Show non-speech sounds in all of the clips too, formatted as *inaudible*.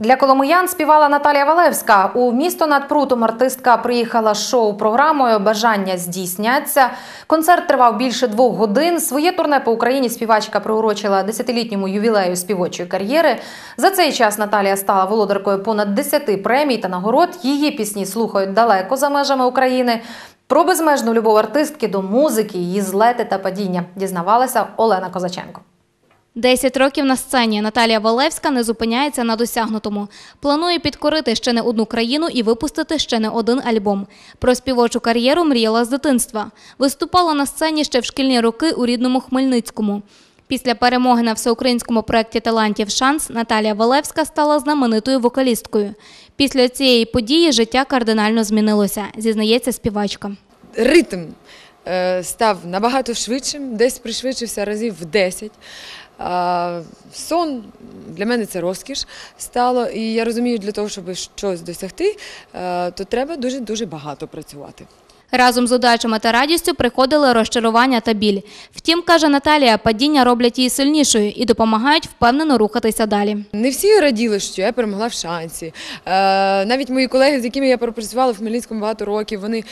Для коломиян співала Наталія Валевська. У місто над прутом артистка приїхала з шоу-програмою Бажання здійсняться. Концерт тривав більше двох годин. Своє турне по Україні співачка приурочила десятилітньому ювілею співочої кар'єри. За цей час Наталія стала володаркою понад 10 премій та нагород. Її пісні слухають далеко за межами України. Про безмежну любов артистки до музики, її злети та падіння дізнавалася Олена Козаченко. Десять років на сцені Наталія Валевська не зупиняється на досягнутому. Планує підкорити ще не одну країну і випустити ще не один альбом. Про співочу кар'єру мріяла з дитинства. Виступала на сцені ще в шкільні роки у рідному Хмельницькому. Після перемоги на всеукраїнському проєкті талантів Шанс Наталія Валевська стала знаменитою вокалісткою. Після цієї події життя кардинально змінилося, зізнається співачка. ритм став набагато швидшим, десь пришвидшився разів в 10. Сон для мене це розкіш стало. І я розумію, для того, щоб щось досягти, е, то треба дуже дуже багато працювати. Разом з удачами та радістю приходили розчарування та біль. Втім, каже Наталія, падіння роблять її сильнішою і допомагають впевнено рухатися далі. Не всі раділи, що я перемогла в шансі. Е, навіть мої колеги, з якими я пропрацювала в Хмельницькому багато років, вони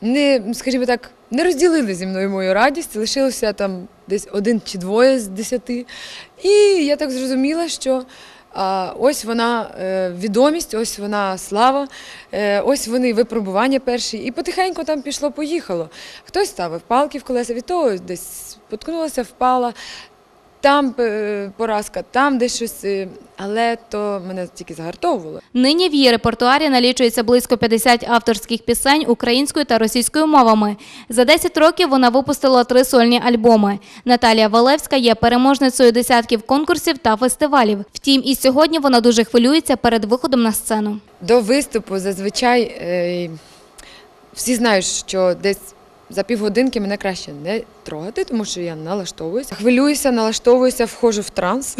не, скажімо так, не розділили зі мною мою радість, лишилося там десь один чи двоє з десяти. І я так зрозуміла, що ось вона е, відомість, ось вона слава, е, ось вони випробування перші. І потихеньку там пішло-поїхало. Хтось ставив палки в колеса, від того десь споткнулася, впала. Там е, поразка, там десь щось, е, але то мене тільки загартовувало. Нині в її репертуарі налічується близько 50 авторських пісень українською та російською мовами. За 10 років вона випустила три сольні альбоми. Наталія Валевська є переможницею десятків конкурсів та фестивалів. Втім, і сьогодні вона дуже хвилюється перед виходом на сцену. До виступу зазвичай е, всі знають, що десь за півгодинки мене краще не трогати, тому що я налаштовуюся. Хвилююся, налаштовуюся, входжу в транс.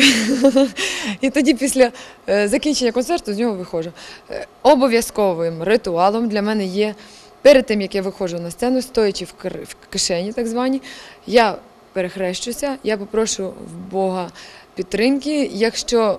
*laughs* І тоді після е, закінчення концерту з нього виходжу. Е, Обов'язковим ритуалом для мене є перед тим, як я виходжу на сцену, стоячи в кишені, так звані, я перехрещуся, я попрошу в Бога підтримки. Якщо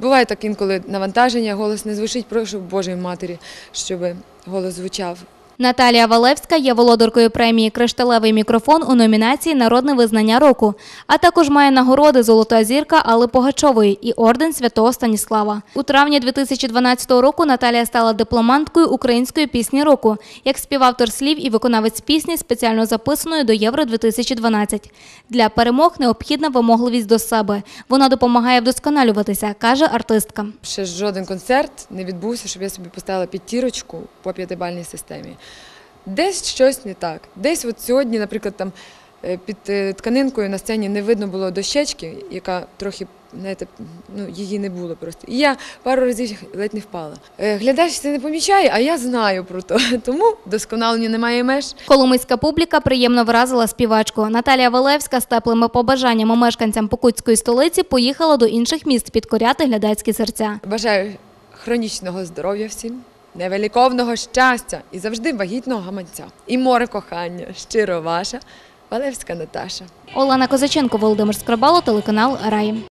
буває так інколи навантаження, голос не звучить, прошу Божої Матері, щоб голос звучав. Наталія Валевська є володаркою премії Кришталевий мікрофон у номінації Народне визнання року, а також має нагороди Золота зірка Алли Погачової і орден Святого Станіслава. У травні 2012 року Наталія стала дипломанткою української пісні року, як співавтор слів і виконавець пісні, спеціально записаної до Євро 2012. Для перемог необхідна вимогливість до себе. Вона допомагає вдосконалюватися, каже артистка. Ще жоден концерт не відбувся, щоб я собі поставила п'ятірочку по п'ятибальній системі. Десь щось не так. Десь от сьогодні, наприклад, там е, під е, тканинкою на сцені не видно було дощечки, яка трохи, знаєте, ну, її не було просто. І я пару разів ледь не впала. Е, Глядач це не помічає, а я знаю про то. *laughs* Тому досконаленню немає меж. Коломийська публіка приємно вразила співачку. Наталія Валевська з теплими побажаннями мешканцям Покутської столиці поїхала до інших міст підкоряти глядацькі серця. Бажаю хронічного здоров'я всім, невеликовного щастя і завжди вагітного гаманця. І море кохання. Щиро ваша Валевська Наташа. Олена Козаченко, Володимир Скрабало, телеканал Рай.